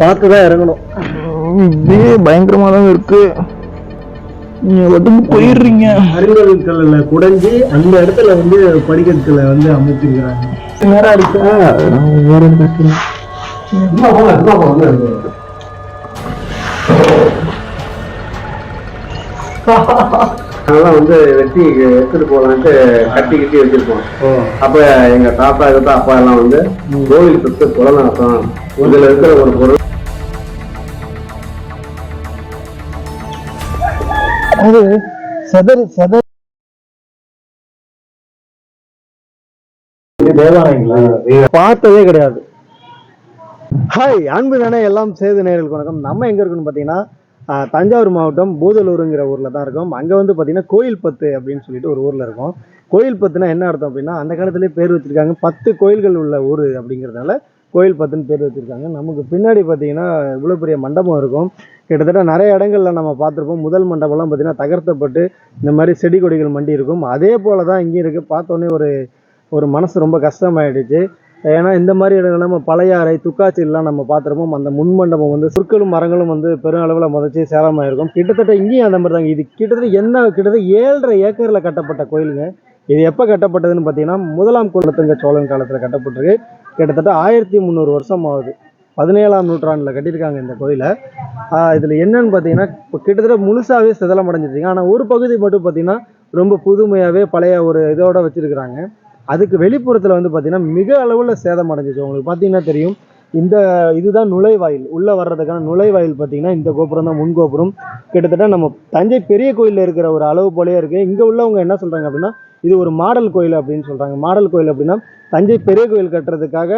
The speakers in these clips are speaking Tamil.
பார்த்து தான் இறங்கணும். இதே பயங்கரமா தான் இருக்கு. நீங்க வந்து போயிடுறீங்க. கல்லுல குடைஞ்சி அந்த இடத்துல வந்து படிக்கட்டுல வந்து அமைச்சிருக்கிறாங்க. நேரம் இருக்கா வேற என்ன அதெல்லாம் வந்து வெட்டி எடுத்துட்டு போகலான்ட்டு கட்டி கட்டி வச்சிருப்போம் அப்ப எங்க தாத்தா கிட்ட அப்பா எல்லாம் வந்து கோவில் சுத்து குலநாசம் இதுல இருக்கிற ஒரு பொருள் அது செதறி செதறி பார்த்ததே கிடையாது. ஹாய் அன்பு தானே எல்லாம் சேது நேர்களுக்கு வணக்கம். நம்ம எங்க இருக்குன்னு பார்த்தீங்கன்னா ஆஹ், தஞ்சாவூர் மாவட்டம் பூதலூருங்கிற ஊர்ல தான் இருக்கோம். அங்க வந்து பார்த்தீங்கன்னா கோயில்பத்து அப்படின்னு சொல்லிட்டு ஒரு ஊர்ல இருக்கோம். கோயில்பத்துனா என்ன அர்த்தம் அப்படின்னா அந்த காலத்திலே பேர் வச்சிருக்காங்க பத்து கோயில்கள் உள்ள ஊர் அப்படிங்கிறதுனால கோயில் பத்துன்னு பேர் வச்சுருக்காங்க. நமக்கு பின்னாடி பார்த்தீங்கன்னா இவ்வளோ பெரிய மண்டபம் இருக்கும். கிட்டத்தட்ட நிறைய இடங்கள்ல நம்ம பார்த்துருப்போம். முதல் மண்டபம்லாம் பார்த்திங்கன்னா தகர்த்தப்பட்டு இந்த மாதிரி செடி கொடிகள் மண்டி இருக்கும். அதே போல் தான் இங்கேயும் இருக்குது பார்த்தோன்னே ஒரு ஒரு மனசு ரொம்ப கஷ்டமாயிடுச்சு. ஏன்னா இந்த மாதிரி இடங்கள் நம்ம பழையாறை துக்காச்சிலாம் நம்ம பார்த்துருப்போம். அந்த முன் மண்டபம் வந்து சொற்களும் மரங்களும் வந்து பெரும் அளவில் முதச்சி சேலமாயிருக்கும் கிட்டத்தட்ட இங்கேயும் அந்த மாதிரி தாங்க இது கிட்டத்தட்ட என்ன கிட்டத்தட்ட ஏழரை ஏக்கரில் கட்டப்பட்ட கோயிலுங்க. இது எப்போ கட்டப்பட்டதுன்னு பார்த்தீங்கன்னா முதலாம் குலத்துங்க சோழன் காலத்தில் கட்டப்பட்டிருக்கு. கிட்டத்தட்ட ஆயிரத்தி முந்நூறு வருஷம் ஆகுது. பதினேழாம் நூற்றாண்டில் கட்டியிருக்காங்க இந்த கோயிலை. இதில் என்னன்னு பார்த்தீங்கன்னா இப்போ கிட்டத்தட்ட முழுசாகவே சிதலம் அடைஞ்சிருச்சுங்க ஆனால் ஒரு பகுதி மட்டும் பார்த்தீங்கன்னா ரொம்ப புதுமையாகவே பழைய ஒரு இதோட வச்சிருக்கிறாங்க. அதுக்கு வெளிப்புறத்தில் வந்து பார்த்திங்கன்னா மிக அளவில் சேதம் அடைஞ்சிச்சு உங்களுக்கு பார்த்தீங்கன்னா தெரியும் இந்த இதுதான் நுழைவாயில். உள்ளே வர்றதுக்கான நுழைவாயில் பார்த்தீங்கன்னா இந்த கோபுரம் தான் முன் கோபுரம். கிட்டத்தட்ட நம்ம தஞ்சை பெரிய கோயிலில் இருக்கிற ஒரு அளவு போலேயே இருக்குது இங்கே உள்ளவங்க என்ன சொல்கிறாங்க அப்படின்னா இது ஒரு மாடல் கோயில் அப்படின்னு சொல்கிறாங்க மாடல் கோயில் அப்படின்னா தஞ்சை பெரிய கோயில் கட்டுறதுக்காக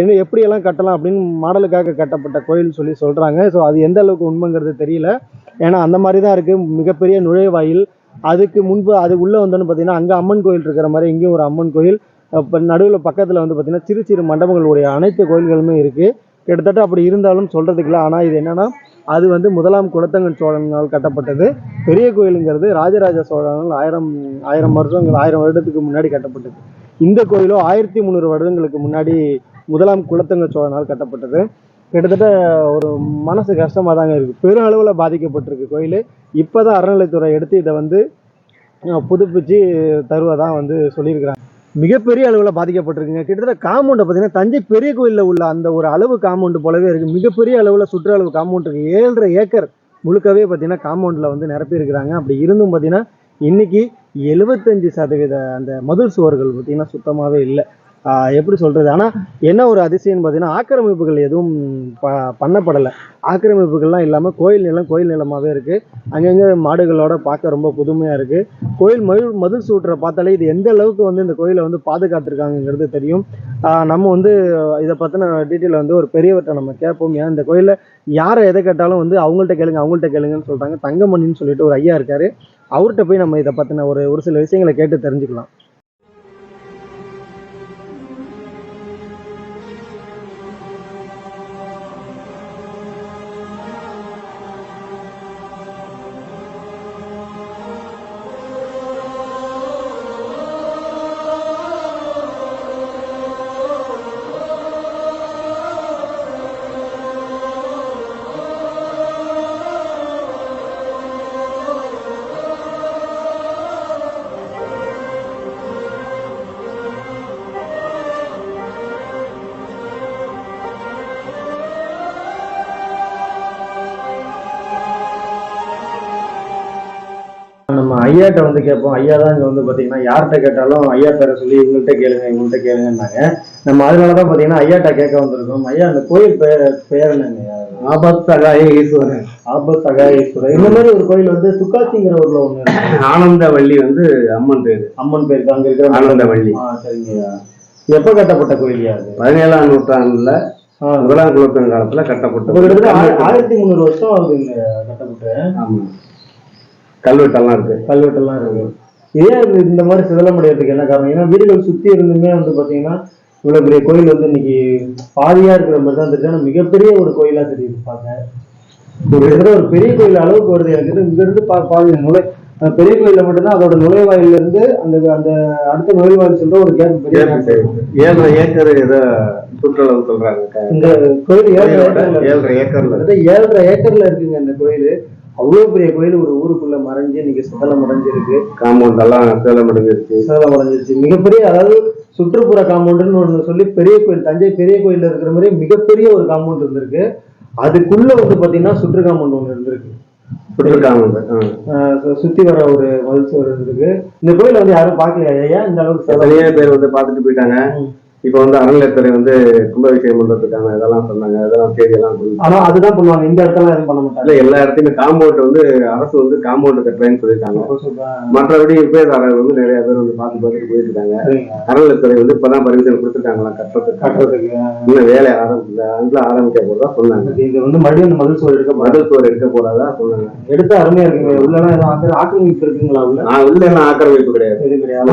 என்ன எப்படியெல்லாம் கட்டலாம் அப்படின்னு மாடலுக்காக கட்டப்பட்ட கோயில்னு சொல்லி சொல்கிறாங்க ஸோ அது எந்த அளவுக்கு உண்மைங்கிறது தெரியல. ஏன்னா அந்த மாதிரி தான் இருக்குது மிகப்பெரிய நுழைவாயில். அதுக்கு முன்பு அது உள்ளே வந்தோன்னு பார்த்தீங்கன்னா அங்கே அம்மன் கோயில் இருக்கிற மாதிரி இங்கேயும் ஒரு அம்மன் கோயில். இப்போ நடுவில் பக்கத்தில் வந்து பார்த்தீங்கன்னா சிறு சிறு மண்டபங்களுடைய அனைத்து கோயில்களுமே இருக்குது கிட்டத்தட்ட அப்படி இருந்தாலும் சொல்கிறதுக்கு இல்லை. ஆனால் இது என்னென்னா அது வந்து முதலாம் குலத்தங்கன் சோழனால் கட்டப்பட்டது. பெரிய கோயிலுங்கிறது ராஜராஜ சோழனால் ஆயிரம் ஆயிரம் வருஷங்கள் ஆயிரம் வருடத்துக்கு முன்னாடி கட்டப்பட்டது. இந்த கோயிலோ ஆயிரத்தி முந்நூறு வருடங்களுக்கு முன்னாடி முதலாம் குலத்தங்க சோழனால் கட்டப்பட்டது. கிட்டத்தட்ட ஒரு மனசு கஷ்டமாக தாங்க இருக்குது பெரும் அளவில் பாதிக்கப்பட்டிருக்கு கோயில். இப்போ தான் அறநிலைத்துறை எடுத்து இதை வந்து புதுப்பிச்சு தருவதாக வந்து சொல்லியிருக்கிறாங்க. மிகப்பெரிய அளவில் பாதிக்கப்பட்டிருக்குங்க. கிட்டத்தட்ட காம்பவுண்டை பார்த்தீங்கன்னா தஞ்சை பெரிய கோயிலில் உள்ள அந்த ஒரு அளவு காம்பவுண்டு போலவே இருக்குது மிகப்பெரிய அளவில் சுற்றளவு காம்பவுண்ட் இருக்குது ஏழரை ஏக்கர் முழுக்கவே பார்த்தீங்கன்னா காம்பவுண்டில் வந்து நிரப்பியிருக்கிறாங்க அப்படி இருந்தும் பார்த்தீங்கன்னா இன்னைக்கு எழுபத்தஞ்சு சதவீத அந்த மதுள் சுவர்கள் பார்த்தீங்கன்னா சுத்தமாகவே இல்லை. ஆஹ் எப்படி சொல்கிறது ஆனால் என்ன ஒரு அதிசயம்னு பார்த்தீங்கன்னா ஆக்கிரமிப்புகள் எதுவும் ப பண்ணப்படலை. ஆக்கிரமிப்புகள்லாம் இல்லாமல் கோயில் நிலம் கோயில் நிலமாகவே இருக்குது அங்கங்கே மாடுகளோட பார்க்க ரொம்ப புதுமையாக இருக்குது கோயில் மயில் மதில் சூட்டுற பார்த்தாலே இது எந்த அளவுக்கு வந்து இந்த கோயிலை வந்து பாதுகாத்துருக்காங்கங்கிறது தெரியும். நம்ம வந்து இதை பற்றின டீட்டெயில் வந்து ஒரு பெரியவர்கிட்ட நம்ம கேட்போம். ஏன் இந்த கோயிலில் யாரை எதை கேட்டாலும் வந்து அவங்கள்ட்ட கேளுங்க அவங்கள்ட்ட கேளுங்கன்னு சொல்கிறாங்க தங்கமணின்னு சொல்லிட்டு ஒரு ஐயா இருக்கார். அவர்கிட்ட போய் நம்ம இதை பற்றின ஒரு ஒரு சில விஷயங்களை கேட்டு தெரிஞ்சுக்கலாம். ஐயாட்ட வந்து கேட்போம். ஐயா தான் இங்கே வந்து பார்த்தீங்கன்னா யார்கிட்ட கேட்டாலும் ஐயா பேரை சொல்லி இவங்கள்ட்ட கேளுங்க இவங்கள்ட்ட கேளுங்கன்னாங்க. நம்ம அதனால தான் பார்த்தீங்கன்னா ஐயாட்ட கேட்க வந்திருக்கோம். ஐயா அந்த கோயில் பேர் பேர் என்னங்க? ஆபத்தகாய ஈஸ்வரன். ஆபத் சகாயேஸ்வரர் இந்த மாதிரி ஒரு கோயில் வந்து துக்காச்சிங்கிற ஊர்ல ஒன்று இருக்கு. ஆனந்தவள்ளி வந்து அம்மன் பேரு. அம்மன் பேருக்கு அங்க இருக்கிற ஆனந்தவள்ளி ஆ சரிங்கய்யா. எப்போ கட்டப்பட்ட கோயில்யா அது? பதினேழாம் நூற்றாண்டுல முதலாம் குலத்தின் காலத்துல கட்டப்பட்ட ஆயிரத்தி முந்நூறு வருஷம் ஆகுது கட்டப்பட்டு. ஆமா கல்வெட்டெல்லாம் இருக்கு. கல்வெட்டெல்லாம் இருக்கு. ஏன் இந்த மாதிரி சிதலமடைகிறதுக்கு என்ன காரணம்? ஏன்னா வீடுகள் சுத்தி இருந்துமே வந்து பாத்தீங்கன்னா இவ்வளவு பெரிய கோயில் வந்து இன்னைக்கு பாதியா இருக்கிற மாதிரி தான் தெரியுது. ஆனா மிகப்பெரிய ஒரு கோயிலா தெரியுது பாக்க ஒரு இடத்துல ஒரு பெரிய கோயில் அளவுக்கு வருது. எனக்கு இங்க இருந்து பா பாதி நுழை பெரிய கோயில்ல மட்டும்தான் அதோட நுழைவாயில இருந்து அந்த அந்த அடுத்த நுழைவாயில் சொல்ற ஒரு கேப் பெரிய. ஏழரை ஏக்கர் ஏதோ சுற்றளவு சொல்றாங்க. இந்த கோயில் ஏழரை ஏக்கர்ல ஏழரை ஏக்கர்ல இருக்குங்க இந்த கோயில். அவ்வளவு பெரிய கோயில் ஒரு ஊருக்குள்ள மறைஞ்சு இன்னைக்கு சதலம் அடைஞ்சிருக்கு. காம்பவுண்ட் எல்லாம் சேலம் அடைஞ்சிருச்சு. சதலம் அடைஞ்சிருச்சு. மிகப்பெரிய அதாவது சுற்றுப்புற காம்பவுண்டுன்னு ஒண்ணு சொல்லி பெரிய கோயில் தஞ்சை பெரிய கோயில்ல இருக்கிற மாதிரி மிகப்பெரிய ஒரு காம்பவுண்ட் இருந்திருக்கு. அதுக்குள்ள வந்து பாத்தீங்கன்னா சுற்று காம்பவுண்ட் ஒண்ணு இருந்திருக்கு. சுத்தி வர ஒரு மதில் சுவர் இருந்திருக்கு இந்த கோயில வந்து யாரும் பார்க்கலையா ஐயா? இந்த அளவுக்கு நிறைய பேர் வந்து பார்த்துட்டு போயிட்டாங்க. இப்ப வந்து அறநிலையத்துறை வந்து கும்பாபிஷேகம் பண்றதுக்கான இதெல்லாம் சொன்னாங்க இதெல்லாம் தேதி எல்லாம் கொடுத்தாங்க. ஆனா அதுதான் பண்ணுவாங்க. இந்த இடத்துல எதுவும் பண்ண மாட்டாங்க. இல்ல எல்லா இடத்துலயுமே காம்பவுண்ட் வந்து அரசு வந்து காம்பவுண்ட் கட்டுறேன்னு சொல்லியிருக்காங்க. மற்றபடி பேராளர் வந்து நிறைய பேர் வந்து பார்த்து பார்த்துட்டு போயிட்டு இருக்காங்க. அறநிலையத்துறை வந்து இப்பதான் பர்மிஷன் கொடுத்துருக்காங்களா கட்டுறதுக்கு? கட்டுறதுக்கு. இன்னும் வேலை ஆரம்பிக்கல. அதுல ஆரம்பிக்க போறதா சொன்னாங்க. இது வந்து மறுபடியும் அந்த மதில் சுவர் எடுக்க. மதல் சோறு எடுக்க போறதா சொன்னாங்க. எடுத்தா அருமையா இருக்குங்க உள்ளலாம் எதுவும் ஆக்கிர- ஆக்கிரமிப்பு இருக்குங்களா உள்ள? நான் உள்ள எல்லாம் ஆக்கிரமிப்பு கிடையாது. கிடையாது.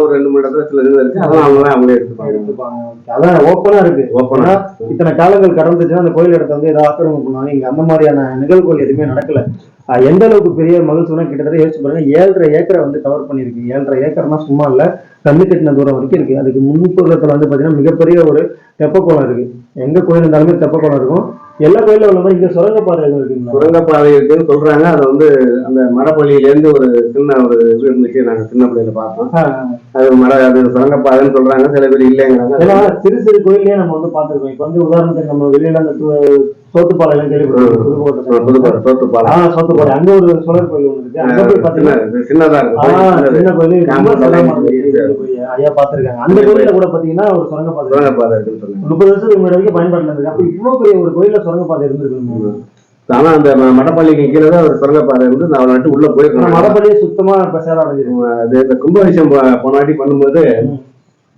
ஒரு ரெண்டு மூணு இடத்துல சில இது இருக்கு அதெல்லாம் அவங்களே அவங்களே எடுத்துப்பாங்க அதான் ஓப்பனா இருக்கு. ஓப்பனா இத்தனை காலங்கள் கடந்துச்சுன்னா அந்த கோயில் இடத்த வந்து ஏதோ ஆக்கிரமிப்பு பண்ணுவாங்க இங்க அந்த மாதிரியான நிகழ்வுகள் எதுவுமே நடக்கல. எந்த அளவுக்கு பெரிய மகிழ்ச்சினா கிட்டத்தட்ட யோசிச்சு பாருங்க ஏழரை ஏக்கரை வந்து கவர் பண்ணிருக்கு ஏழரை ஏக்கர்னா சும்மா இல்ல கண்ணு கட்டின தூரம் வரைக்கும் இருக்கு. அதுக்கு முன்புறத்துல வந்து பாத்தீங்கன்னா மிகப்பெரிய ஒரு தெப்பக்குளம் இருக்கு. எங்க கோயில் இருந்தாலுமே தெப்பக்குளம் இருக்கும். எல்லா கோயில்ல உள்ள மாதிரி இங்க எதுவும் இருக்குங்களா? சுரங்கப்பாதை இருக்குன்னு சொல்றாங்க. அது வந்து அந்த மடப்பள்ளியில இருந்து ஒரு சின்ன ஒரு இது இருந்துச்சு. நாங்க சின்ன பிள்ளையில பார்த்தோம். அது மட அது சுரங்கப்பாதைன்னு சொல்றாங்க. சில பேர் இல்லைங்கிறாங்க. சிறு சிறு கோயிலே நம்ம வந்து பார்த்திருக்கோம். இப்ப வந்து உதாரணத்துக்கு நம்ம வெளியில அந்த சோத்துப்பாளையம் தோத்து பாலம் ஆ சோத்துப்பாளையம் அங்க ஒரு சுழற் கோயில் ஒண்ணு இருக்கு. அங்க போய் பாத்தீங்கன்னா சின்ன- சின்னதா ஆ, இருக்கும் சின்ன கோயில். இருக்கு. இருக்கு. ஐயா பாத்திருக்காங்க அந்த கோயில்ல கூட பாத்தீங்கன்னா ஒரு இருக்கு. சுரங்கப்பாதை இருக்குன்னு சொன்னாங்க. முப்பது வருஷத்துக்கு முன்னாடி வரைக்கும் பயன்பாட்டுல இருக்கு. அப்ப இவ்வளவு பெரிய ஒரு கோயில்ல சுரங்கப்பாதை இருந்திருக்கு ஆனா அந்த மடப்பள்ளிக்கு கீழே தான் ஒரு சுரங்கப்பாதை இருந்து நான் அவளை உள்ள போயிருக்கேன். மதப்படியே சுத்தமா இப்ப சேதம் அடைஞ்சிருக்கு அது இந்த கும்பாபிஷேகம் போ- போன வாட்டி பண்ணும்போது.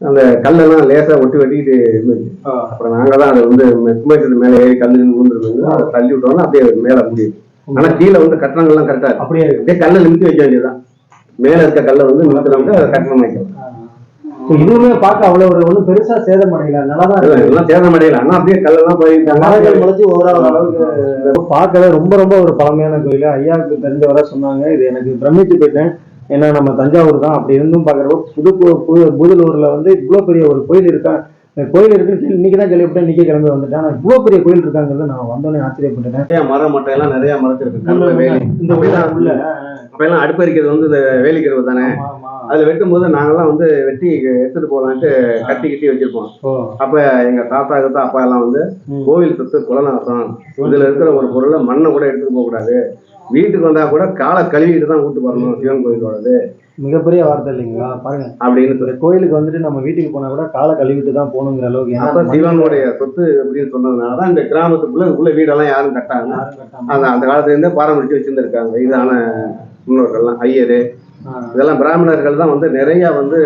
அந்த கல்லெல்லாம் லேசா ஒட்டி வெட்டிக்கிட்டு இருந்துச்சு. அப்புறம் நாங்க தான் அதை வந்து கும்பாபிஷேகத்து மேலே ஏறி கல்லு விழுந்துருந்தது அதை தள்ளி விட்டோம்னா அப்படியே மேல முடியுது. ஆனா கீழே வந்து கட்டணங்கள்லாம் கரெக்டா அப்படியே இருக்கு. அப்படியே கல்லை நிறுத்தி வைக்க வேண்டியதுதான். மேல இருக்க கல்லை வந்து நிறுத்தினோம்னா அதை கட்டணம் வைக்கலாம் இதுவுமே பார்க்க அவ்வளவு ஒரு ஒண்ணும் பெருசா சேதம் அடையல. நல்லாதான் இருக்கு. எல்லாம் சேதம் அடையல. ஆனா அப்படியே கல்லெல்லாம் போயிருக்காங்க மரங்கள் முளைச்சு ஓராவது அளவுக்கு பார்க்கவே ரொம்ப ரொம்ப ஒரு பழமையான கோயில். ஐயாவுக்கு தெரிஞ்ச வர சொன்னாங்க. இது எனக்கு பிரமிச்சு போயிட்டேன். ஏன்னா நம்ம தஞ்சாவூர் தான். அப்படி இருந்தும் பார்க்குறப்போ புது புது பூதலூர்ல வந்து இவ்வளோ பெரிய ஒரு கோயில் இருக்கா கோயில் இருக்குன்னு சொல்லி இன்னைக்கு தான் கேள்விப்பட்டேன் இன்னைக்கு கிளம்பி வந்துட்டேன். ஆனால் இவ்வளோ பெரிய கோயில் இருக்காங்கிறது நான் வந்தோடனே ஆச்சரியப்பட்டுட்டேன். நிறைய மரம் மட்டை எல்லாம் நிறைய மரத்திருக்கு. இந்த உள்ள உள்ள? அப்ப எல்லாம் அடுப்பறிக்கிறது வந்து இந்த வேலிக்கிறது தானே. அதுல வெட்டும் போது நாங்கெல்லாம் வந்து வெட்டி எடுத்துட்டு போலான்ட்டு கட்டி கட்டி வச்சிருப்போம். அப்ப எங்க தாத்தா கிட்ட அப்பா எல்லாம் வந்து. கோவில் சொத்து குலநாசம். இதுல இருக்கிற ஒரு பொருளை மண்ணை கூட எடுத்துட்டு போக கூடாது வீட்டுக்கு வந்தா கூட காலை கழுவிட்டு தான் வீட்டுக்கு வரணும் சிவன் கோயிலோடது. மிகப்பெரிய வார்த்தை இல்லைங்களா? பாருங்க. அப்படின்னு சொல்லி கோயிலுக்கு வந்துட்டு நம்ம வீட்டுக்கு போனா கூட காலை கழுவிட்டு தான் போகணுங்கிற அளவுக்கு அப்ப சிவனுடைய சொத்து அப்படின்னு சொன்னதுனாலதான் இந்த கிராமத்துக்குள்ள உள்ள வீடெல்லாம் யாரும் கட்டாங்க. அந்த அந்த காலத்துல இருந்தே வச்சிருந்திருக்காங்க. இதான முன்னோர்கள்லாம் ஐயரு. இதெல்லாம் பிராமணர்கள் தான் வந்து நிறைய வந்து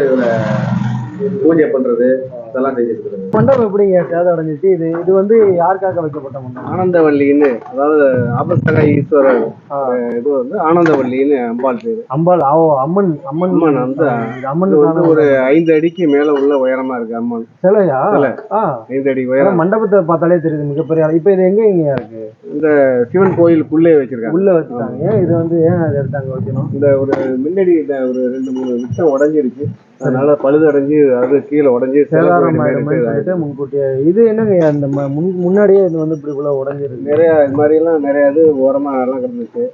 பூஜை பண்றது. செஞ்சிருக்கிறது மண்டபம் எப்படிங்க சேதம் அடைஞ்சிச்சு? இது இது வந்து யாருக்காக வைக்கப்பட்ட மண்டபம்? ஆனந்தவல்லின்னு அதாவது ஆபஸ்தக ஈஸ்வரர். இது வந்து ஆனந்தவல்லின்னு அம்பாள் பேரு. அம்பாள் ஓ அம்மன் அம்மன் அம்மன் இது அம்மன் வந்து ஒரு ஐந்து அடிக்கு மேல உள்ள உயரமா இருக்கு அம்மன். சிலையா? சிலை. ஐந்து அடி உயரம். மண்டபத்தை பார்த்தாலே தெரியுது மிகப்பெரிய. இப்ப இது எங்க இங்க இருக்கு? சிவன் கோயிலுக்குள்ளே வச்சிருக்காங்க. உள்ள ஏன் இது வந்து ஏன் அதை எடுத்தாங்க வைக்கணும்? இந்த ஒரு முன்னாடி இந்த ஒரு ரெண்டு மூணு நிமிஷம் உடஞ்சிருச்சு அதனால பழுதடைஞ்சு அது கீழே உடஞ்சி சேதாரம் சொல்லிட்டு முன்கூட்டியே. இது என்னங்க அந்த முன் முன்னாடியே இது வந்து இப்படி இவ்வளவு உடஞ்சிருக்கு? நிறைய இது மாதிரி எல்லாம் நிறைய இது ஓரமா எல்லாம் கிடந்துச்சு.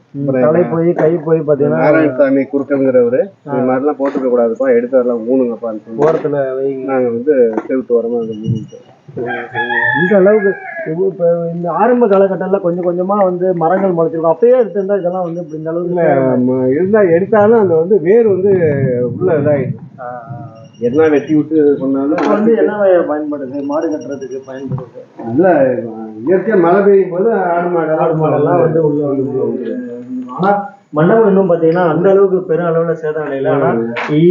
தலை போய் கை போய் பாத்தீங்கன்னா நாராயணசாமி குறுக்கங்கிறவரு இது மாதிரிலாம் போட்டுக்க கூடாதுப்பா எடுத்து வரலாம் மூணுங்கப்பான்னு சொல்லி. ஓரத்துல வைங்க. நாங்க வந்து செவுத்து ஓரமா அந்த மூணுட்டோம் இந்த அளவுக்கு இப்ப இந்த ஆரம்ப காலகட்டம்ல கொஞ்சம் கொஞ்சமா வந்து மரங்கள் முளைச்சிருக்கும். அப்பயே எடுத்திருந்தா இதெல்லாம் வந்து இப்படி இந்த அளவுக்கு இருந்தா எடுத்தாலும் அந்த வந்து வேர் வந்து உள்ள ஆ, என்ன வெட்டி விட்டு சொன்னாலும் வந்து என்ன பயன்படுது? மாடு கட்டுறதுக்கு பயன்படுது? நல்ல இயற்கையா மழை பெய்யும் போது ஆடு மாடு ஆடு மாடெல்லாம் வந்து உள்ள வந்து ஆனா மண்டபம் இன்னும் பாத்தீங்கன்னா அந்த அளவுக்கு பெரும் அளவுல சேதம் அடையல. ஆனா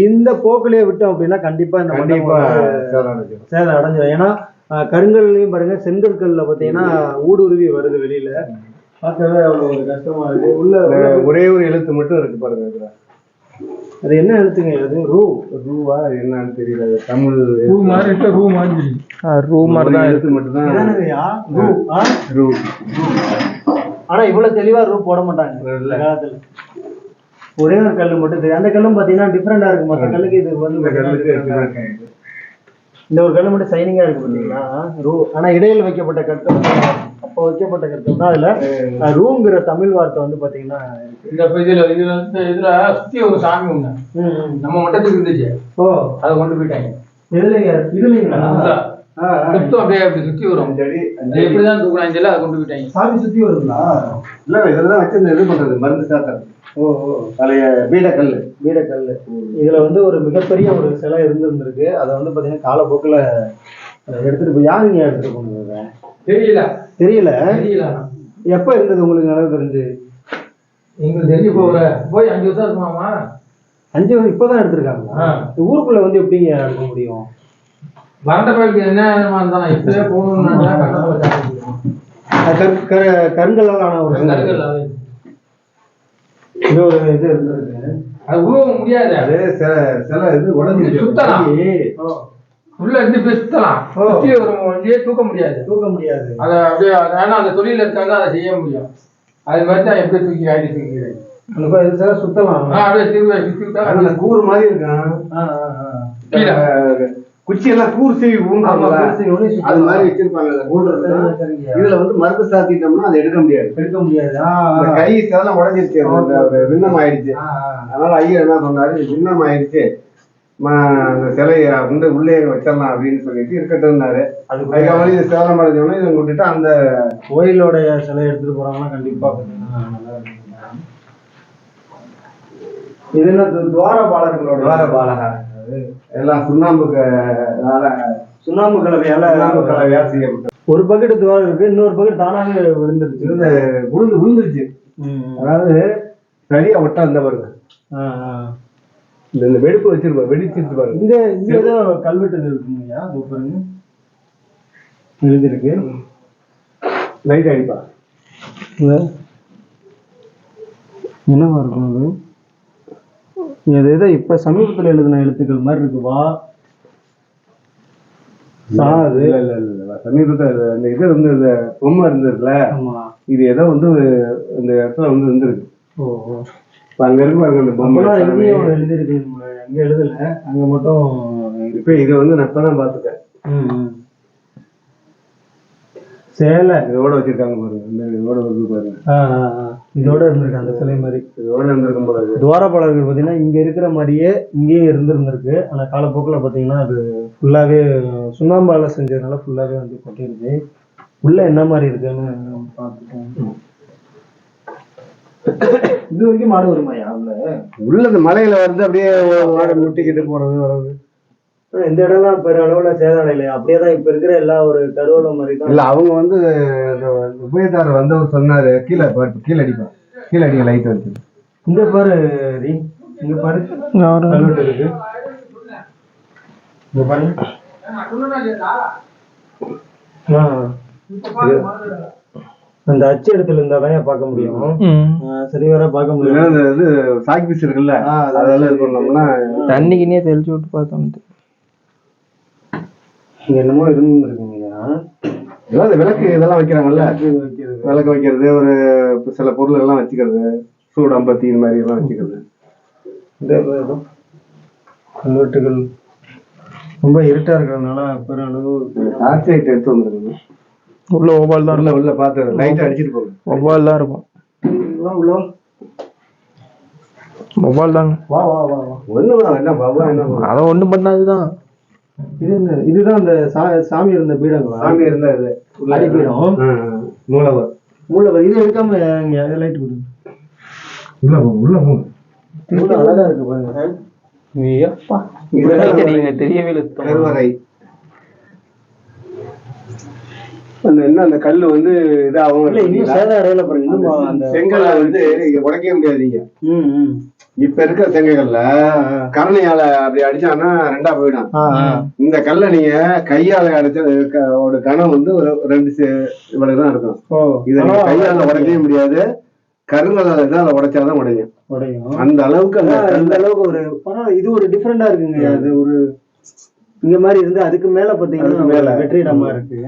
இந்த போக்குலயே விட்டோம் அப்படின்னா கண்டிப்பா இந்த மண்டபம் சேதம் அடைஞ்சிடும் ஏன்னா கருங்கல்லையும் பாருங்க செங்கற்கல்ல பாத்தீங்கன்னா ஊடுருவி வருது வெளியில. பார்க்கவே அவ்வளவு ஒரு கஷ்டமா இருக்கு. உள்ள ஒரே ஒரு எழுத்து மட்டும் இருக்கு பாருங்க இதுல. அது என்ன எழுத்துங்க? அது ரூ. ரூவா என்னன்னு தெரியல தமிழ் ரூ மாதிரி ரூ மாதிரி ரூ மாதிரி தான் எழுத்து மட்டும் தான்? ரூ? ஆ? ரூ. ஆனா இவ்வளவு தெளிவா ரூ போட மாட்டாங்க இந்த காலத்துல. ஒரே ஒரு கல் மட்டும் தெரியும். அந்த கல்லும் பாத்தீங்கன்னா டிஃப்ரெண்டா இருக்கு மற்ற கல்லுக்கு இது வந்து இந்த ஒரு கல் மட்டும் சைனிங்கா இருக்கு பாத்தீங்களா ரூ ஆனா இடையில வைக்கப்பட்ட கற்கள் அப்போ வைக்கப்பட்ட கற்கள் தான் அதுல ரூங்கிற தமிழ் வார்த்தை வந்து பாத்தீங்கன்னா. இந்த இதுல இதுல இதுல சுத்தி ஒரு சாமி ஒண்ணு. நம்ம மட்டத்துக்கு இருந்துச்சு. ஓ. அதை கொண்டு போயிட்டாங்க. இதுலங்க இதுலங்களா. சுத்தம் அப்படியே அப்படி சுத்தி வரும். எப்படிதான் தூக்குறாங்க தெரியல அதை கொண்டு போயிட்டாங்க. சாமி சுத்தி வருங்களா? இல்ல இதெல்லாம் வச்சு இந்த இது பண்றது மருந்து சாத்துறது ஓ ஓ. பழைய பீட கல் வீடக்கல் இதுல வந்து ஒரு மிகப்பெரிய ஒரு சிலை இருந்திருந்திருக்கு. அதை வந்து பாத்தீங்கன்னா காலப்போக்கில் எடுத்துட்டு போய் யாருங்க எடுத்துட்டு போனது? தெரியல. தெரியல? தெரியல. எப்ப இருந்தது உங்களுக்கு நல்லா தெரிஞ்சு? எங்களுக்கு தெரிய போகிற போய் அஞ்சு வருஷம் இருக்குமாமா அஞ்சு வருஷம் இப்பதான் எடுத்திருக்காங்க. ஆ. ஊருக்குள்ள வந்து எப்படிங்க எடுக்க முடியும்? மரண்ட கோயிலுக்கு என்ன இருந்தாலும் இப்பவே போகணும்னா கருங்கல்லால் ஆன ஒரு. இது. ஒரு இது இருந்திருக்கு. அது உருவ முடியாது. அது சில சில இது உடஞ்சிருச்சு சுத்தலாம். உள்ள இருந்து ஓ. சுத்தி வரும் வழியே தூக்க முடியாது. தூக்க முடியாது. அதை அப்படியே ஏன்னா அந்த தொழில இருக்காங்க அதை செய்ய முடியும். அது மாதிரி தான் எப்படி தூக்கி ஆடி தூக்கிறேன் சுத்தலாம். அப்படியே திரும்ப சுத்தி கூறு மாதிரி இருக்கான் ஆ, ஆ, ஆ. கீழே. குச்சி எல்லாம் கூர் சுத்தலாம். அது மாதிரி வச்சிருப்பாங்க. இதுல வந்து மருந்து சாத்திட்டோம்னா அதை எடுக்க முடியாது எடுக்க முடியாது. கை சேதம் உடஞ்சிருச்சு விண்ணம் ஆயிடுச்சு. அதனால ஐயர் என்ன சொன்னாரு விண்ணம் ஆயிடுச்சு சிலையை வந்து உள்ளே வச்சிடலாம் அப்படின்னு சொல்லிட்டு இருக்கட்டும்னாரு அதுக்கு அதுக்கப்புறம் இது சேதம் அடைஞ்சோடனே இதை விட்டுட்டு அந்த கோயிலோடைய சிலை எடுத்துட்டு போறாங்கன்னா கண்டிப்பா நல்லா இருக்கும் இது என்ன து- துவாரபாலர்களோட துவார பாலகா எல்லாம் அதனால சுண்ணாம்பு கலவையால சுண்ணாம்பு கலவையா செய்யப்பட்ட ஒரு பக்கெட் துவாரம் இருக்கு இன்னொரு பக்கெட் தானாக விழுந்துருச்சு. விழுந்து விழுந்துருச்சு. அதாவது சரியா ஒட்டா இந்த பாருங்க. இந்த வெடிப்பு வச்சிருப்போம் வெடிச்சிட்டு பாருங்க. இந்த இந்த ஏதோ கல்வெட்டு இருக்குங்கய்யா பாருங்க. எழுதிருக்கு லைட் அடிப்பா என்னவா இருக்கும் அது? இது ஏதோ இப்ப சமீபத்துல எழுதின எழுத்துக்கள் மாதிரி இருக்கு வா சா அது இல்ல இல்ல இல்ல இல்ல சமீபத்துல அந்த இது வந்து இந்த பொம்மை இருந்ததுல ஆமா. இது ஏதோ வந்து இந்த இடத்துல வந்து இருந்திருக்கு. அங்க இருக்கு பாருங்க அந்த பொம்மை எழுதிருக்கு எங்க எழுதல. அங்க மட்டும் இப்ப இது வந்து நான் இப்பதான் பாத்துட்டேன். சேலை. இதோட வச்சிருக்காங்க பாருங்க இந்த இதோட வந்து பாருங்க. இதோட இருந்திருக்கு அந்த சிலை மாதிரி. இதோட இருந்திருக்கும் போல இருக்கு. துவாரபாலர்கள் பார்த்தீங்கன்னா இங்க இருக்கிற மாதிரியே இங்கேயும் இருந்திருந்திருக்கு. ஆனா காலப்போக்கில் பார்த்தீங்கன்னா அது ஃபுல்லாவே சுண்ணாம்பால செஞ்சதுனால ஃபுல்லாவே வந்து கொட்டிருச்சு. உள்ள என்ன மாதிரி இருக்குன்னு பார்த்துட்டோம் இது வரைக்கும் மாடு வருமாயா உள்ள? உள்ள இந்த மலையில வந்து அப்படியே மாடு முட்டிக்கிட்டு போறது வர்றது. இந்த இடம்லாம் பெரிய அளவுல சேதம் அடையலையா. அப்படியே தான் இப்ப இருக்கிற எல்லா ஒரு கருவலை மாதிரி தான். இல்ல அவங்க வந்து இந்த உபயதாரர் வந்தவர் சொன்னாரு கீழே பாரு, கீழே அடிப்பான் கீழே அடிக்க லைட் வச்சு இங்க பாரு ரி இங்க பாரு. கல்வெட்டு இருக்கு. இங்க பாரு. ஆ. அந்த அச்சு இடத்துல இருந்தா தான் பார்க்க முடியும்? சரி வர பார்க்க முடியும். இந்த இது சாக் பீஸ் இருக்குல்ல. அதெல்லாம் இது பண்ணோம்னா தண்ணிக்குனே தெளிச்சு விட்டு பார்த்தோம் என்னமோ இருந்துருக்குங்கய்யா இதெல்லாம் இந்த விளக்கு இதெல்லாம் வைக்கிறாங்கல்ல? வைக்கிறது. விளக்கு வைக்கிறது ஒரு சில பொருள் எல்லாம் வச்சுக்கிறது சூடு அம்பத்தி இது மாதிரி எல்லாம் வச்சுக்கிறது. கல்வெட்டுகள் ரொம்ப இருட்டா இருக்கிறதுனால பெருளவு டார்ச் லைட் எடுத்து வந்துருங்க உள்ள ஓபால் தான் உள்ள உள்ள பார்த்து லைட் அடிச்சிட்டு போங்க ஒவ்வால் தான் இருக்கும். உள்ள? ஒவ்வால் தாங்க வா வா வா வா. ஒண்ணுதான் என்ன பாபா என்ன பாபா? அதை ஒன்றும் பண்ணாதுதான். இது என்ன? இதுதான் அந்த சாமி இருந்த பீடங்களா? சாமி இருந்தா இது. அடிப்பீடம். ஆ. மூலவர். மூலவர். இது எடுக்காம இங்க லைட் கொடுங்க உள்ள போங்க உள்ள போங்க அழகா இருக்கு பாருங்க. நீங்க தெரியவே இல்லை கருவறை. அந்த என்ன அந்த கல்லு வந்து இதாகும் இல்ல இன்னும் அடையல பாருங்க. இன்னும் அந்த செங்கலை வந்து இங்க உடைக்கவே முடியாதீங்க ம் ம். இப்ப இருக்கிற செங்கல்ல கரணையால அப்படி அடிச்சான்னா ரெண்டா போயிடும். இந்த கல்லை நீங்க கையால அடிச்ச ஒரு கணம் வந்து ஒரு ரெண்டு செ- இவ்வளவு தான் இருக்கும் இதை கையால உடைக்கவே முடியாது. கருங்கல்ல இதால உடைச்சாதான் உடையும். அந்த அளவுக்கு அந்த அளவுக்கு ஒரு இது ஒரு டிஃப்ரெண்டா இருக்குங்க. அது ஒரு இந்த மாதிரி இருந்து அதுக்கு மேல பாத்தீங்கன்னா. வெற்றிடமா இருக்கு.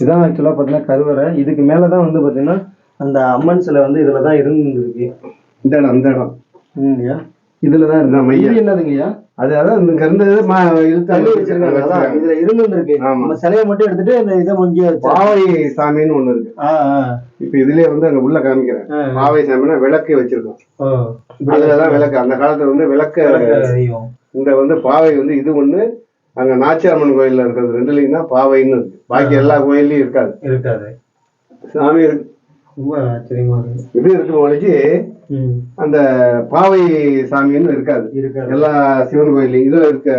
இதான் ஆக்சுவலா பாத்தீங்கன்னா கருவறை. இதுக்கு மேலதான் வந்து பாத்தீங்கன்னா அந்த அம்மன் சிலை வந்து இதுலதான் இருந்திருக்கு. இந்த இடம் இந்த இடம். ம் இதுலதான் இருந்தா இது மையம். என்னதுங்கய்யா? அது அதான் இங்க இருந்தது இழுத்து வச்சிருக்காங்க. அதான் இதுல ஆமா. நம்ம சிலையை மட்டும் எடுத்துட்டு இந்த இதை வச்சா. பாவை சாமின்னு ஒண்ணு இருக்கு. இப்ப இதுலயே வந்து அங்க உள்ள காமிக்கிறேன். பாவை சாமினா விளக்கு வச்சிருக்கோம். அதுலதான் விளக்கு. அந்த காலத்துல வந்து விளக்கு இந்த வந்து பாவை வந்து இது ஒண்ணு அங்க நாச்சியம்மன் கோயில்ல இருக்கிறது ரெண்டுலயும் தான் பாவைன்னு இருக்கு. பாக்கி எல்லா கோயில்லயும் இருக்காது. இருக்காது. சாமி இருக்கு. ரொம்ப ஆச்சரியமா இருக்கு. இது இருக்கு ஒழிச்சு அந்த பாவை சாமின்னு இருக்காது. இருக்காது. எல்லா சிவன் கோயிலையும் இதுல இருக்க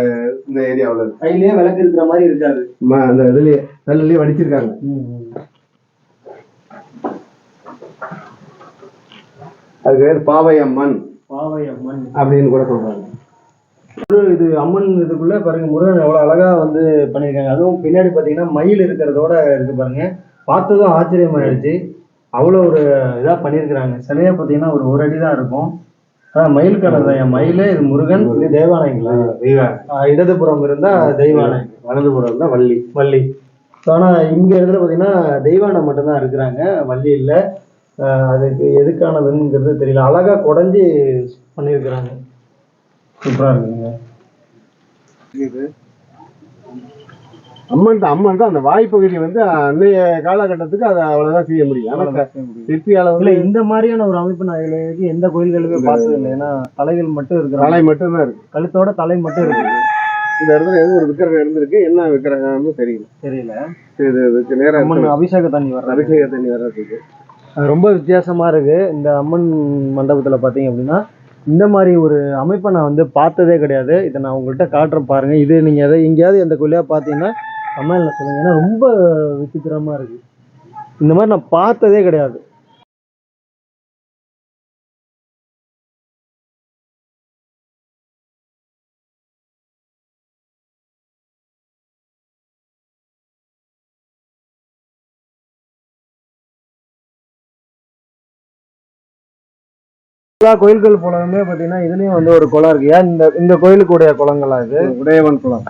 இந்த ஏரியாவுல இருக்கு. கையிலேயே விளக்கு இருக்கிற மாதிரி இருக்காது. அந்த இதுலயே கல்லுலயே வடிச்சிருக்காங்க. அதுக்கு பேர் பாவை அம்மன் பாவை அம்மன் அப்படின்னு கூட சொல்றாங்க. இது அம்மன் இதுக்குள்ள பாருங்க முருகன் எவ்வளவு அழகா வந்து பண்ணியிருக்காங்க. அதுவும் பின்னாடி பாத்தீங்கன்னா மயில் இருக்கிறதோட இருக்கு பாருங்க. பார்த்ததும் ஆச்சரியமாயிடுச்சு. அவ்வளோ ஒரு இதா பண்ணியிருக்கிறாங்க. சிலையா பாத்தீங்கன்னா ஒரு ஒரு அடி தான் இருக்கும். ஆஹ் மயில் கலர் தான். என் மயிலே இது முருகன் இது தேவாலயங்களா? இடதுபுறம் இருந்தா தெய்வாலயம் வலதுபுறம் தான் வள்ளி. வள்ளி. ஸோ ஆனால் இங்க இடத்துல பார்த்தீங்கன்னா தெய்வானம் மட்டும்தான் இருக்கிறாங்க. வள்ளி இல்லை. அதுக்கு எதுக்கானதுங்கிறது தெரியல. அழகா குடஞ்சி பண்ணியிருக்கிறாங்க. சூப்பரா இருக்குங்க. அம்மன் தான் அம்மன் தான் அந்த வாய்ப்பகுதி வந்து அன்னைய காலகட்டத்துக்கு அதை அவ்வளவுதான் செய்ய முடியும். ஆனா சிற்பியால இல்ல வந்து இந்த மாதிரியான ஒரு அமைப்பு நான் இதுல வரைக்கும் எந்த கோயில்களுமே பார்த்தது இல்லை ஏன்னா தலைகள் மட்டும் இருக்கிறாங்க. தலை மட்டும்தான் இருக்கு. கழுத்தோட தலை மட்டும் இருக்கு. இந்த இடத்துல எதுவும் ஒரு விக்கிரகம் இருந்திருக்கு. என்ன விக்கிரகம்னு தெரியல. தெரியல. இது இதுக்கு நேரம் அம்மன் அபிஷேக தண்ணி வர்றது. அபிஷேக தண்ணி வர்றதுக்கு. ரொம்ப வித்தியாசமா இருக்கு. இந்த அம்மன் மண்டபத்துல பாத்தீங்க அப்படின்னா இந்த மாதிரி ஒரு அமைப்பை நான் வந்து பார்த்ததே கிடையாது. இதை நான் உங்கள்கிட்ட காட்டுறேன் பாருங்கள் இது நீங்கள் எதை எங்கேயாவது எந்த கோயிலையா பார்த்தீங்கன்னா கமெண்ட்ல சொல்லுங்க. ஏன்னா ரொம்ப விசித்திரமாக இருக்குது இந்த மாதிரி நான் பார்த்ததே கிடையாது. எல்லா கோயில்கள் போலவுமே பார்த்தீங்கன்னா இதுலயும் வந்து ஒரு குளம் இருக்கு. ஏன் இந்த இந்த கோயிலுக்குடைய குளங்களா இது? உடையவன் குளம்.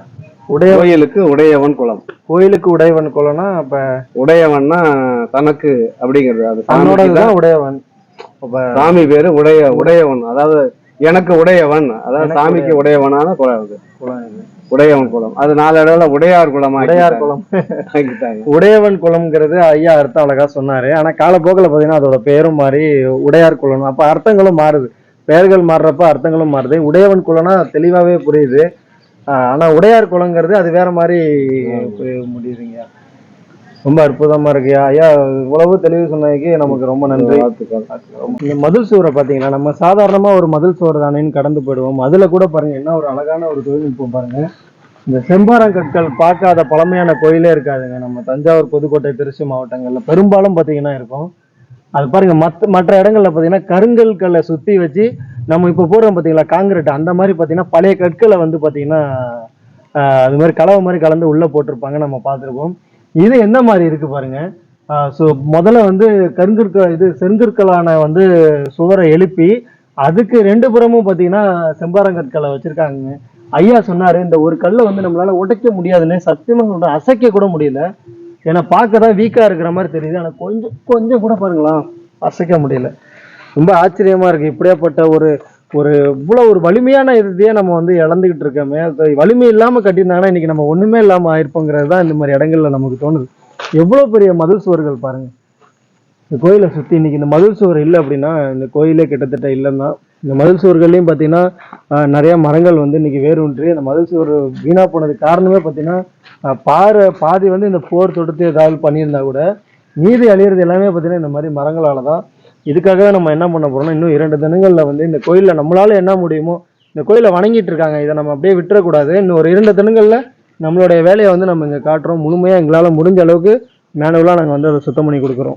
உடைய கோயிலுக்கு உடையவன் குளம். கோயிலுக்கு உடையவன் குளம்னா அப்ப உடையவன்னா தனக்கு அப்படிங்கிறது. அது தன்னோட தான் உடையவன். அப்ப சாமி பேரு உடைய உடையவன். அதாவது எனக்கு உடையவன். அதாவது சாமிக்கு உடையவனான குளம் அது. உடையவன் குளம் அது நாலு இடத்துல உடையார் குளம் உடையார் குளம் உடையவன் குளம்ங்கிறது ஐயா அர்த்தம் அழகா சொன்னாரு. ஆனா காலப்போக்கில் பார்த்தீங்கன்னா அதோட பேரும் மாறி உடையார் குளம் அப்ப அர்த்தங்களும் மாறுது. பெயர்கள் மாறுறப்ப அர்த்தங்களும் மாறுது. உடையவன் குளம்னா தெளிவாவே புரியுது. ஆனா உடையார் குளங்கிறது அது வேற மாதிரி முடியுதுங்க. ரொம்ப அற்புதமா இருக்குயா ஐயா இவ்வளவு தெளிவு சொன்னதுக்கு நமக்கு ரொம்ப நன்றி. இந்த மதில் சுவரை பாத்தீங்கன்னா நம்ம சாதாரணமா ஒரு மதில் சுவர் தானேன்னு கடந்து போயிடுவோம். அதுல கூட பாருங்க என்ன ஒரு அழகான ஒரு தொழில்நுட்பம் பாருங்க. இந்த செம்பாரங்கற்கள் பார்க்காத பழமையான கோயிலே இருக்காதுங்க. நம்ம தஞ்சாவூர் புதுக்கோட்டை திருச்சி மாவட்டங்கள்ல பெரும்பாலும் பாத்தீங்கன்னா இருக்கும். அது பாருங்க மத்த மற்ற இடங்கள்ல பாத்தீங்கன்னா கருங்கற்களை சுத்தி வச்சு நம்ம இப்ப போடுறோம் பாத்தீங்களா காங்கிரீட் அந்த மாதிரி பாத்தீங்கன்னா பழைய கற்களை வந்து பாத்தீங்கன்னா அது மாதிரி கலவை மாதிரி கலந்து உள்ள போட்டிருப்பாங்க. நம்ம பார்த்திருப்போம். இது என்ன மாதிரி இருக்கு பாருங்க? ஸோ முதல்ல வந்து கருங்கற்கள் இது செங்கற்களான வந்து சுவரை எழுப்பி அதுக்கு ரெண்டு புறமும் பார்த்தீங்கன்னா செம்பாரங்கற்களை வச்சிருக்காங்க. ஐயா சொன்னார் இந்த ஒரு கல்லை வந்து நம்மளால உடைக்க முடியாதுன்னு சத்தியமாக சொல்றேன் அசைக்க கூட முடியல. ஏன்னா பார்க்க தான் வீக்காக இருக்கிற மாதிரி தெரியுது. ஆனால் கொஞ்சம் கொஞ்சம் கூட பாருங்களேன் அசைக்க முடியல. ரொம்ப ஆச்சரியமாக இருக்குது இப்படியாப்பட்ட ஒரு ஒரு இவ்வளோ ஒரு வலிமையான இதையே நம்ம வந்து இழந்துக்கிட்டு இருக்கோமே. வலிமை இல்லாமல் கட்டியிருந்தாங்கன்னா இன்றைக்கி நம்ம ஒன்றுமே இல்லாமல் ஆயிருப்போங்கிறது தான் இந்த மாதிரி இடங்கள்ல நமக்கு தோணுது. எவ்வளோ பெரிய மதில் சுவர்கள் பாருங்கள் இந்த கோயிலை சுற்றி இன்றைக்கி இந்த மதில் சுவர் இல்லை அப்படின்னா இந்த கோயிலே கிட்டத்தட்ட இல்லைன்னா இந்த மதில் சுவர்கள்லையும் பார்த்தீங்கன்னா நிறையா மரங்கள் வந்து இன்றைக்கி வேரூன்றி அந்த மதில் சுவர் வீணாக போனதுக்கு காரணமே பார்த்தீங்கன்னா பாறை பாதி வந்து இந்த போர் தொடுத்து ஏதாவது பண்ணியிருந்தா கூட மீதி அழியிறது எல்லாமே பார்த்தீங்கன்னா இந்த மாதிரி மரங்களால் தான் இதுக்காகவே நம்ம என்ன பண்ண போறோம்னா இன்னும் இரண்டு தினங்கள்ல வந்து இந்த கோயில்ல நம்மளால என்ன முடியுமோ இந்த கோயிலை வணங்கிட்டு இருக்காங்க. இதை நம்ம அப்படியே விட்டுறக்கூடாது. இன்னும் ஒரு இரண்டு தினங்கள்ல நம்மளுடைய வேலையை வந்து நம்ம இங்க காட்டுறோம். முழுமையா எங்களால முடிஞ்ச அளவுக்கு மேனுவலா நாங்க வந்து அதை சுத்தம் பண்ணி கொடுக்குறோம்.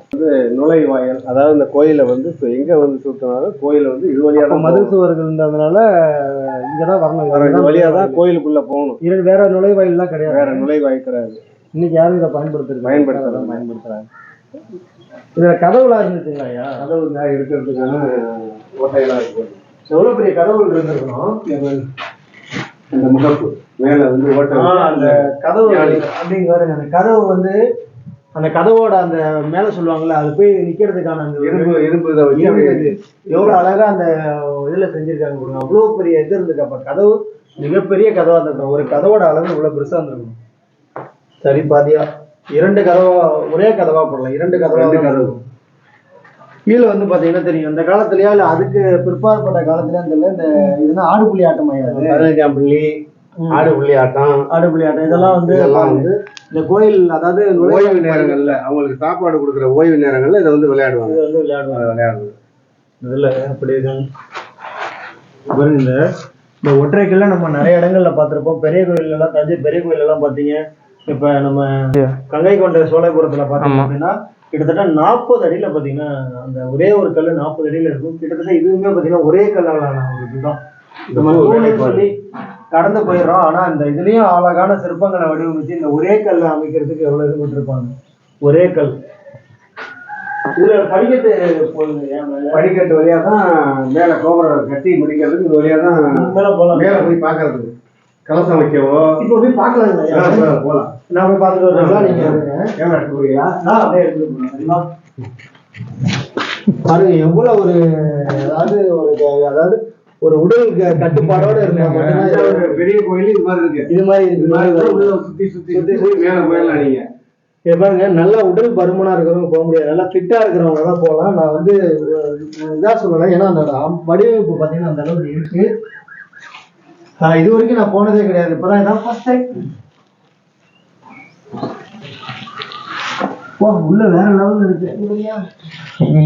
நுழைவாயல் அதாவது இந்த கோயிலை வந்து இப்ப எங்க வந்து சுத்தினாலும் கோயிலை வந்து இது வழியா அப்ப தான் மதில் சுவர்கள் இருந்ததுனால இங்கதான் வரணும். போகணும். இது இதுதான் வழியா தான் கோயிலுக்குள்ள போகணும். இரண்டு வேற நுழைவாயில்லாம் கிடையாது. வேற நுழைவாய் கிடையாது. இன்னைக்கு யாரும் இதை பயன்படுத்துறது பயன்படுத்துறது. பயன்படுத்துறாங்க. இதுல கதவுலாம் இருந்துச்சுங்களா ஐயா? கதவு தான் இருக்கிறதுக்கான ஓட்டையெல்லாம் இருக்கு. எவ்வளவு பெரிய கதவுகள் இருந்திருக்கணும்? இந்த முகப்பு மேல வந்து ஓட்டை அந்த கதவு. அப்படிங்க பாருங்க அந்த கதவு வந்து அந்த கதவோட அந்த மேல சொல்லுவாங்கல்ல அது போய் நிக்கிறதுக்கான அந்த இரும்பு இரும்பு இதை வச்சு இரும்பு அப்படியே இது. எவ்வளவு அழகா அந்த இதுல செஞ்சிருக்காங்க பாருங்க அவ்வளவு பெரிய இது இருந்திருக்கு. அப்ப கதவு மிகப்பெரிய கதவா இருந்திருக்கும் ஒரு கதவோட அளவு இவ்வளவு பெருசா இருந்திருக்கும் சரி பாதியா இரண்டு கதவா ஒரே கதவா போடலாம். இரண்டு கதவா கதவு. கீழே வந்து பாத்தீங்கன்னா தெரியும். இந்த காலத்துலயா இல்ல அதுக்கு பிற்பாற்பட்ட காலத்துலயா தெரியல. இந்த இதுனா ஆடு புலி ஆட்டம் ஐயாது பதினஞ்சாம் புள்ளி ஆடு புள்ளி ஆட்டம். ஆடு புலி ஆட்டம். இதெல்லாம் வந்து வந்து இந்த கோயில் அதாவது ஓய்வு நேரங்கள்ல அவங்களுக்கு சாப்பாடு கொடுக்குற ஓய்வு நேரங்கள்ல இதை வந்து விளையாடுவாங்க. இது வந்து விளையாடுவாங்க. விளையாடுவாங்க. இதுல அப்படி இந்த ஒற்றைக்கல்ல நம்ம நிறைய இடங்கள்ல பார்த்திருப்போம். பெரிய கோயில் எல்லாம் தஞ்சை பெரிய கோயில் எல்லாம் பாத்தீங்க இப்ப நம்ம கங்கை கொண்ட சோழபுரத்துல பாத்தீங்க அப்படின்னா கிட்டத்தட்ட நாற்பது அடியில பாத்தீங்கன்னா அந்த ஒரே ஒரு கல் நாற்பது அடியில இருக்கும். கிட்டத்தட்ட இதுவுமே பாத்தீங்கன்னா ஒரே கல்லால ஆன ஒரு இதுதான். நம்ம சொல்லி கடந்து போயிடுறோம். ஆனா இந்த இதுலயும் அழகான சிற்பங்களை வடிவமைச்சு இந்த ஒரே கல்லை அமைக்கிறதுக்கு எவ்வளவு இது பண்ணிருப்பாங்க? ஒரே கல். இதுல படிக்கட்டு? படிக்கட்டு வழியா தான் மேல கோபுரம் கட்டி முடிக்கிறதுக்கு இது வழியா தான் மேல போலாம். மேல போய் பாக்குறதுக்கு கலசம் வைக்கவோ? இப்போ போய் போலாம், போலாம். நான் போய் பார்த்துட்டு வரீங்களா நீங்க. கேமரா எடுத்து போறீங்களா நான் அப்படியே பாருங்க எவ்வளவு ஒரு அதாவது ஒரு அதாவது ஒரு உடல் கட்டுப்பாடோட ஒரு- பெரிய கோயில் இது மாதிரி இருக்கு. இது மாதிரி இருக்கு. சுத்தி சுத்தி சுத்தி போய் மேல போயிடலாம் நீங்க. இது பாருங்க நல்லா உடல் பருமனா இருக்கிறவங்க போக முடியாது. நல்லா ஃபிட்டா இருக்கிறவங்க தான் போகலாம். நான் வந்து அஹ், இதா சொல்லலை. ஏன்னா அந்த வடிவமைப்பு பார்த்தீங்கன்னா அந்த அளவுக்கு இருக்கு. இது வரைக்கும் நான் போனதே கிடையாது. இப்பதான் இதான் ஃபர்ஸ்ட் டைம் உள்ள வேற லெவல்ல இருக்கு.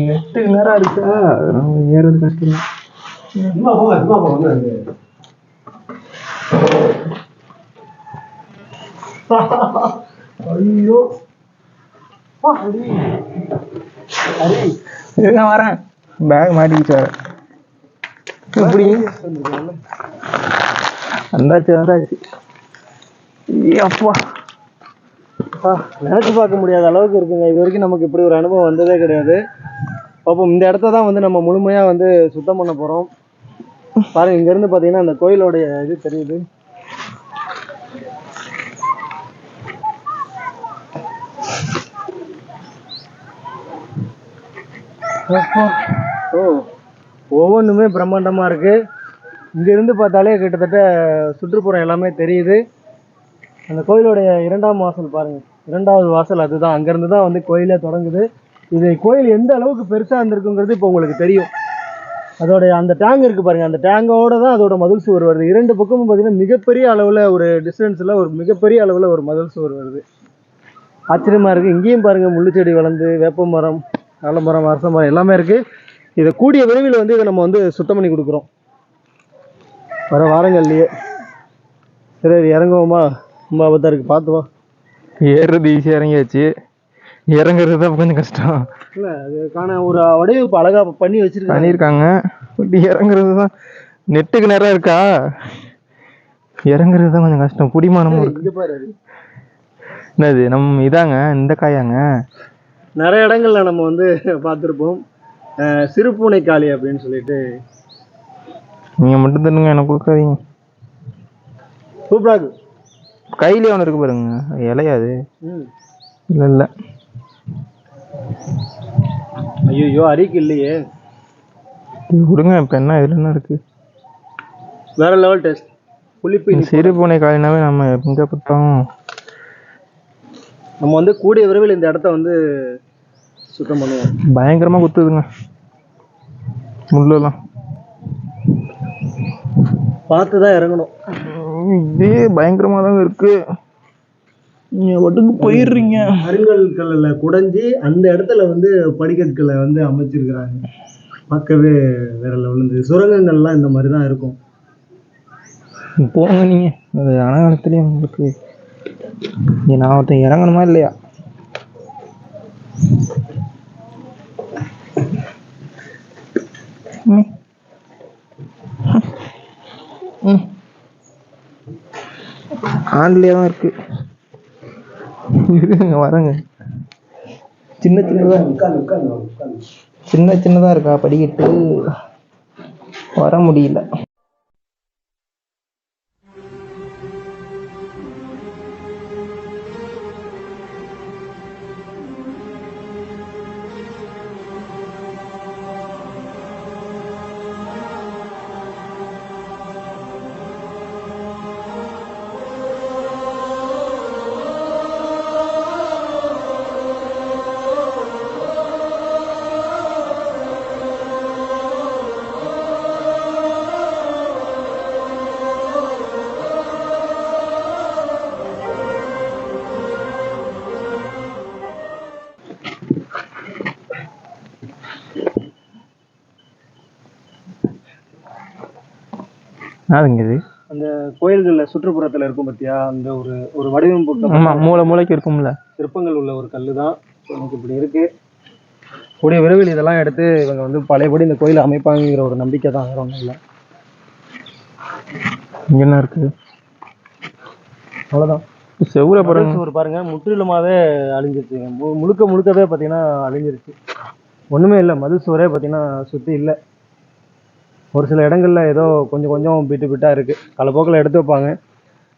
நெட்டு நேரம் இருக்கா நம்ம ஏறது கஷ்டம் சும்மா போங்க சும்மா போங்க வந்து ஐயோ. இருங்க வரேன். பேக் மாட்டிக்கிச்சு வர எப்படி? வந்தாச்சு வந்தாச்சு. அப்பா, நினச்சி பார்க்க முடியாத அளவுக்கு இருக்குங்க. இது வரைக்கும் நமக்கு இப்படி ஒரு அனுபவம் வந்ததே கிடையாது. பார்ப்போம் இந்த இடத்த தான் வந்து நம்ம முழுமையாக வந்து சுத்தம் பண்ண போகிறோம் பாருங்க இங்கேருந்து பார்த்தீங்கன்னா அந்த கோயிலோடைய இது தெரியுது. ஓ ஒவ்வொன்றுமே பிரம்மாண்டமாக இருக்குது இங்கேருந்து பார்த்தாலே கிட்டத்தட்ட சுற்றுப்புறம் எல்லாமே தெரியுது. அந்த கோயிலுடைய இரண்டாம் வாசல் பாருங்க. இரண்டாவது வாசல் அதுதான். அங்கேருந்து தான் வந்து கோயிலே தொடங்குது. இது கோயில் எந்த அளவுக்கு பெருசாக இருந்திருக்குங்கிறது இப்போ உங்களுக்கு தெரியும். அதோடைய அந்த டேங்க் இருக்குது பாருங்கள் அந்த டேங்கோட தான் அதோட மதில் சுவர் வருது. இரண்டு பக்கமும் பார்த்தீங்கன்னா மிகப்பெரிய அளவில் ஒரு டிஸ்டன்ஸில் ஒரு மிகப்பெரிய அளவில் ஒரு மதில் சுவர் வருது. ஆச்சரியமாக இருக்குது இங்கேயும் பாருங்கள் முள்ளுச்செடி வளர்ந்து வேப்ப மரம் ஆலமரம் அரச மரம் எல்லாமே இருக்குது இதை கூடிய விரைவில் வந்து இதை நம்ம வந்து சுத்தம் பண்ணி கொடுக்குறோம். வர வாரங்கள்லையே. சரி இறங்குவோமா? ரொம்ப ஆபத்தா இருக்கு. பார்த்து வா. ஏறுறது ஈஸியாக இறங்கியாச்சு. இறங்குறது தான் கொஞ்சம் கஷ்டம். இல்ல அதுக்கான ஒரு வடிவமைப்பு அழகா பண்ணி வச்சிருக்காங்க. பண்ணியிருக்காங்க. பட் இறங்குறது தான் நெட்டுக்கு நேரம் இருக்கா? இறங்குறது தான் கொஞ்சம் கஷ்டம். புடிமானமும் இருக்கு. என்னது நம்ம இதாங்க இந்த காயாங்க? நிறைய இடங்கள்ல நம்ம வந்து பார்த்துருப்போம். சிறுபூனை காளி அப்படின்னு சொல்லிட்டு. நீங்கள் மட்டும் தருங்க எனக்கு கொடுக்காதீங்க. சூப்பரா இருக்கு. கையிலே ஒன்று இருக்கு பாருங்க. இலையாது. இல்லை இல்லை. ஐயோ அரிக்கு இல்லையே. இது கொடுங்க இப்போ என்ன இதில் என்ன இருக்கு? வேற லெவல் டெஸ்ட் புளிப்பு. சிறு பூனை காலினாவே நம்ம எங்கே பார்த்தோம் நம்ம வந்து கூடிய விரைவில் இந்த இடத்த வந்து சுத்தம் பண்ணுவோம். பயங்கரமாக குத்துதுங்க. முள்ளெல்லாம். பார்த்து தான் இறங்கணும். இதே பயங்கரமாக தாங்க இருக்கு. நீங்கள் ஒட்டுக்கு போயிடுறீங்க. கருங்கற்கல்ல குடைஞ்சி அந்த இடத்துல வந்து படிக்கற்களை வந்து அமைச்சிருக்கிறாங்க. பார்க்கவே வேற லெவல் இந்த சுரங்கங்கள்லாம் இந்த மாதிரி தான் இருக்கும் போங்க நீங்கள் அது அனகாலத்துலேயே உங்களுக்கு நான் ஒருத்தன் இறங்கணுமா இல்லையா? ம். ம். ஆன்லயே தான் இருக்கு. இருங்க வரேங்க. சின்ன சின்னதா உட்காந்து உட்காந்து உட்காந்து சின்ன சின்னதா இருக்கா? படிக்கட்டு. வர முடியல. அதுங்க இது? அந்த கோயில்களில் சுற்றுப்புறத்தில் இருக்கும் பார்த்தியா அந்த ஒரு ஒரு வடிவமைப்பு ஆமா மூளை மூளைக்கு இருக்கும்ல. சிற்பங்கள் உள்ள ஒரு கல் தான் எனக்கு இப்படி இருக்கு. கூடிய விரைவில் இதெல்லாம் எடுத்து இவங்க வந்து பழையபடி இந்த கோயிலை அமைப்பாங்கிற ஒரு நம்பிக்கை தான் வேற ஒன்றும் இல்லை. இங்க என்ன இருக்கு? அவ்வளோதான் செவ்வர பாருங்க. சுவர் பாருங்க. முற்றிலுமாவே அழிஞ்சிருச்சுங்க மு- முழுக்க முழுக்கவே பார்த்தீங்கன்னா அழிஞ்சிருச்சு. ஒண்ணுமே இல்லை. மதில் சுவரே பார்த்தீங்கன்னா சுத்தி இல்லை. ஒரு சில இடங்களில் ஏதோ கொஞ்சம் கொஞ்சம் பிட்டு பிட்டாக இருக்குது காலப்போக்கில் எடுத்து வைப்பாங்க.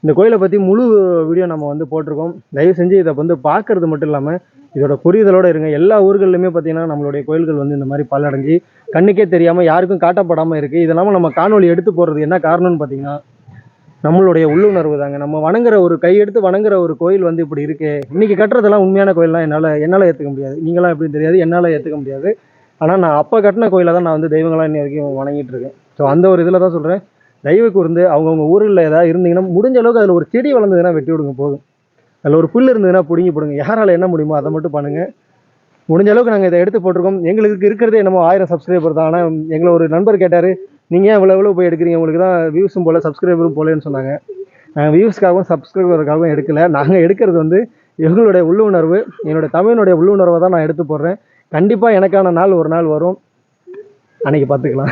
இந்த கோயிலை பற்றி முழு வீடியோ நம்ம வந்து போட்டிருக்கோம். தயவு செஞ்சு இதை வந்து பார்க்கறது மட்டும் இல்லாமல் இதோட புரிதலோடு இருங்க. எல்லா ஊர்கள்லையுமே பார்த்தீங்கன்னா நம்மளுடைய கோயில்கள் வந்து இந்த மாதிரி பல்லடைஞ்சு கண்ணுக்கே தெரியாமல் யாருக்கும் காட்டப்படாமல் இருக்குது இதெல்லாமல் நம்ம காணொலி எடுத்து போடுறது என்ன காரணம்னு பார்த்தீங்கன்னா நம்மளுடைய உள்ளுணர்வு தாங்க. நம்ம வணங்குற ஒரு கையெடுத்து வணங்குற ஒரு கோயில் வந்து இப்படி இருக்குது இன்னைக்கு கட்டுறதெல்லாம் உண்மையான கோயில்லாம் என்னால் என்னால் ஏற்றுக்க முடியாது. நீங்களாம் எப்படின்னு தெரியாது என்னால் ஏற்றுக்க முடியாது. ஆனால் நான் அப்போ கட்டின கோயிலை தான் நான் வந்து தெய்வங்களாக இன்னி வரைக்கும் வணங்கிட்டு இருக்கேன் ஸோ அந்த ஒரு இதில் தான் சொல்கிறேன் தெய்வ கூர்ந்து அவங்கவுங்க ஊரில் ஏதாவது இருந்தீங்கன்னா முடிஞ்ச அளவுக்கு அதில் ஒரு செடி வளர்ந்ததுன்னா வெட்டி விடுங்க போதும். அதில் ஒரு புல் இருந்ததுன்னா பிடுங்கி போடுங்க. யாரால் என்ன முடியுமோ அதை மட்டும் பண்ணுங்கள் முடிஞ்ச அளவுக்கு நாங்கள் இதை எடுத்து போட்டிருக்கோம். எங்களுக்கு இருக்கிறதே என்னமோ ஆயிரம் சப்ஸ்கிரைபர் தான். ஆனால் எங்களை ஒரு நண்பர் கேட்டார் நீங்கள் ஏன் இவ்வளோ எவ்வளோ போய் எடுக்கிறீங்க? உங்களுக்கு தான் வியூஸும் போல சப்ஸ்கிரைபரும் போலேன்னு சொன்னாங்க. வியூஸ்க்காகவும் சப்ஸ்கிரைபருக்காகவும் எடுக்கல. நாங்கள் எடுக்கிறது வந்து எங்களுடைய உள்ளுணர்வு என்னுடைய தமிழனுடைய உள்ளுணர்வை தான் நான் எடுத்து போடுறேன். கண்டிப்பாக எனக்கான நாள் ஒரு நாள் வரும். அன்னைக்கு பார்த்துக்கலாம்.